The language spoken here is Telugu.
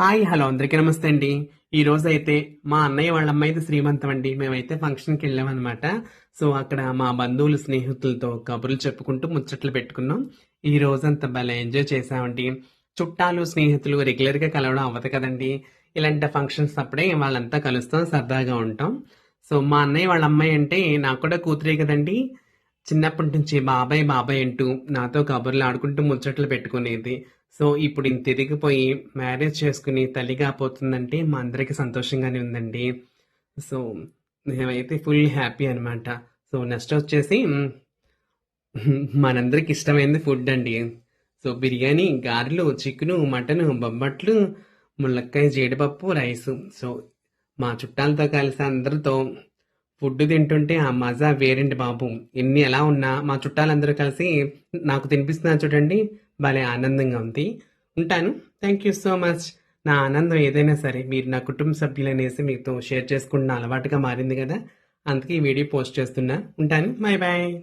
హాయ్ హలో అందరికీ నమస్తే అండి. ఈ రోజు అయితే మా అన్నయ్య వాళ్ళ అమ్మాయిది శ్రీమంతం అండి మేమైతే ఫంక్షన్కి వెళ్ళామన్నమాట. సో అక్కడ మా బంధువులు స్నేహితులతో కబుర్లు చెప్పుకుంటూ ముచ్చట్లు పెట్టుకున్నాం. ఈ రోజంతా భలే ఎంజాయ్ చేసామండి చుట్టాలు స్నేహితులు రెగ్యులర్గా కలవడం అవ్వదు కదండి. ఇలాంటి ఫంక్షన్స్ అప్పుడే వాళ్ళంతా కలుస్తాం సరదాగా ఉంటాం. సో మా అన్నయ్య వాళ్ళ అమ్మాయి అంటే నాకు కూడా కూతురే కదండి. చిన్నప్పటి నుంచి బాబాయ్ బాబాయ్ అంటూ నాతో కబుర్లు ఆడుకుంటూ ముచ్చట్లు పెట్టుకునేది. సో ఇప్పుడు ఇంత తిరిగిపోయి మ్యారేజ్ చేసుకుని తల్లి కాపోతుందంటే మా అందరికీ సంతోషంగానే ఉందండి. సో మేమైతే ఫుల్ హ్యాపీ అనమాట సో నెక్స్ట్ వచ్చేసి మనందరికి ఇష్టమైనది ఫుడ్ అండి. సో బిర్యానీ గారెలు చికెను మటను బొబ్బట్లు ములక్కాయ జీడిపప్పు రైస్. సో మా చుట్టాలతో కలిసి అందరితో ఫుడ్ తింటుంటే ఆ మజా వేరేంటి బాబు. ఎన్ని ఎలా ఉన్నా మా చుట్టాలందరూ కలిసి నాకు తినిపిస్తున్నారు చూడండి. భలే ఆనందంగా ఉంది. ఉంటాను. థ్యాంక్ యూ సో మచ్ నా ఆనందం ఏదైనా సరే మీరు నా కుటుంబ సభ్యులు అనేసి మీతో షేర్ చేసుకుంటున్న అలవాటుగా మారింది కదా. అందుకే ఈ వీడియో పోస్ట్ చేస్తున్నా. ఉంటాను. Bye bye